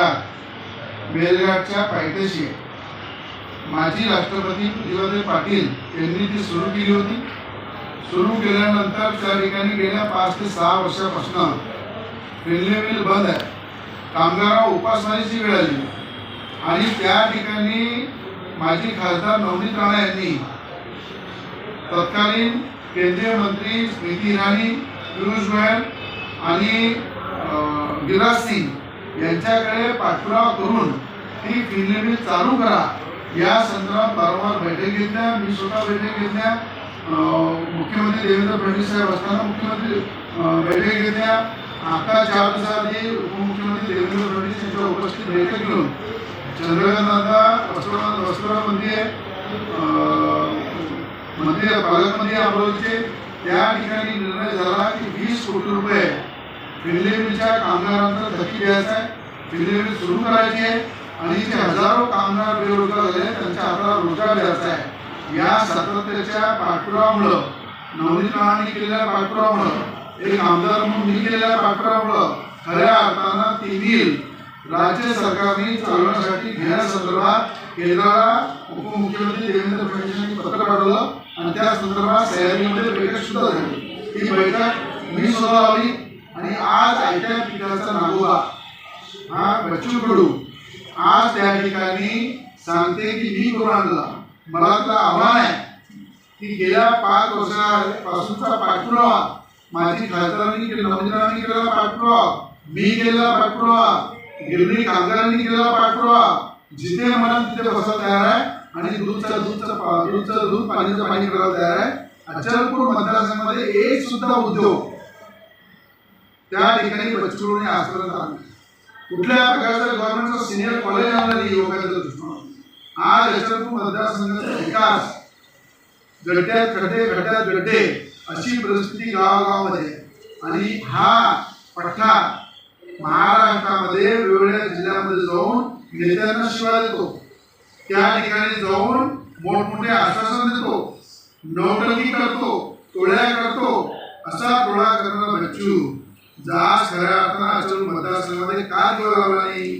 भागात बेलघाटच्या पायथ्याशी माजी राष्ट्रपती प्रतिभाताई पाटील यांनी ती सुरू केली होती. सुरू केल्यानंतर त्या ठिकाणी गेल्या पाच ते सहा वर्षापासून रेल्वे मिल बंद आहे. कामगारांना उपासमारीची वेळ आली. आणि त्या ठिकाणी माजी खासदार नवनीत राणा यांनी तत्कालीन केंद्रीय मंत्री स्मृती इराणी पियुष गोयल आणि अं, गिरिराज सिंग यांच्याकडे पाठपुरावा करून ती फिल्मी चालू करा. या संदर्भात वारंवार बैठक घेतल्या. मी स्वतः बैठक घेतल्या. मुख्यमंत्री देवेंद्र फडणवीस साहेब असताना मुख्यमंत्री बैठक घेतल्या. आता चार दिवसाआधी उपमुख्यमंत्री देवेंद्र फडणवीस यांच्या उपस्थित बैठक घेऊन चंद्रकांतदा वस्त्र वस्त्रामध्ये मंदिर भागामध्ये पालकमंत्री अमरावतीचे त्या ठिकाणी निर्णय झाला की वीस कोटी रुपये फिल्लेमीच्या कामगारांचा धक्की द्यायचा आहे फिल्लेमी सुरू करायची आहे. आणि जे हजारो कामगार बेरोजगार झाले त्यांच्या हाताला रोजगार द्यायचा आहे. या सातत्याच्या पाठपुरावामुळं नवनीत केलेल्या पाठपुरावामुळं एक आमदार म्हणून मी केलेल्या पाठपुरावामुळं खऱ्या अर्थानं ती मिल राज्य सरकारने चालवण्यासाठी घेण्यासंदर्भात केंद्राला उपमुख्यमंत्री देवेंद्र फडणवीस यांनी पत्र पाठवलं. आणि त्या संदर्भात सह्याद्रीमध्ये बैठक सुद्धा झाली. ही बैठक मी सुद्धा लावली. आणि आज आयत्या पिकाचा नागोबा हा बच्चू कडू आज त्या ठिकाणी सांगते की मी करून आणला. मला तर आव्हान आहे की गेल्या पाच वर्षापासूनचा पाठपुरावा माझी खासदारांनी केला नवनीरांनी केलेला पाठपुरावा मी केलेला पाठपुरावा गिरणी कामगारांनी केलेला पाठपुरावा जिथे मला तिथे बसायला तयार आहे आणि दूधचा दूधचा पा- दूधचं दूध पाण्याचं पाणी करायला तयार आहे. अचलपूर मतदारसंघामध्ये एक सुद्धा उद्योग त्या ठिकाणी बच्चूने आश्रय आले कुठल्या प्रकारचं गव्हर्नमेंटचं सिनियर कॉलेज आणलं योगाच्या दृष्टीनं आज यशवंतपूर मतदारसंघाचा विकास गड्ड्यात खड्डे खड्ड्यात गड्डे अशी परिस्थिती गावागावामध्ये आहे. आणि हा पठ्ठा महाराष्ट्रामध्ये वेगवेगळ्या जिल्ह्यामध्ये जाऊन नेत्यांना शिवाय देतो. त्या ठिकाणी जाऊन मोठमोठे आश्वासन देतो. नोटंकी करतो टोळ्या करतो. असा टोळा करणारा बच्चू जा खऱ्या अर्थानं आचरण मतदारसंघामध्ये का टोळा लावला नाही?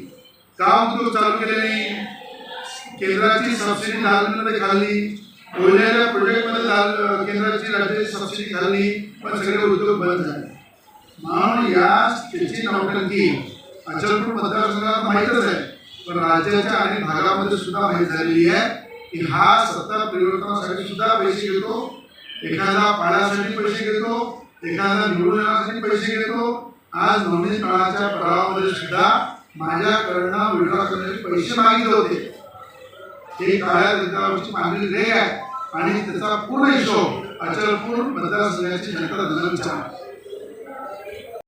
का उद्योग चालू केले नाही? केंद्राची सबसिडी दहा खाल्ली बोललेल्या प्रोजेक्टमध्ये दहा- केंद्राची राज्याची सबसिडी खाल्ली पण सगळे उद्योग बंद झाले. म्हणून या त्याची नौटंकी अचलपूर मतदारसंघात माहीतच आहे पण राज्याच्या आणि भागामध्ये सुद्धा माहीत झालेली आहे की हा सत्ता परिवर्तनासाठी सुद्धा पैसे घेतो एखादा पाण्यासाठी पैसे घेतो एखादा निवडून येण्यासाठी पैसे घेतो. आज नवनीत काळाच्या प्रभावामध्ये सुद्धा माझ्याकडनं विड्रॉ करण्याचे पैसे मागितले होते. हे काळ्या जनताची मागणी रे आहे. आणि त्याचा पूर्ण हिशोब अचलपूर मतदारसंघाची जनता देणं विचार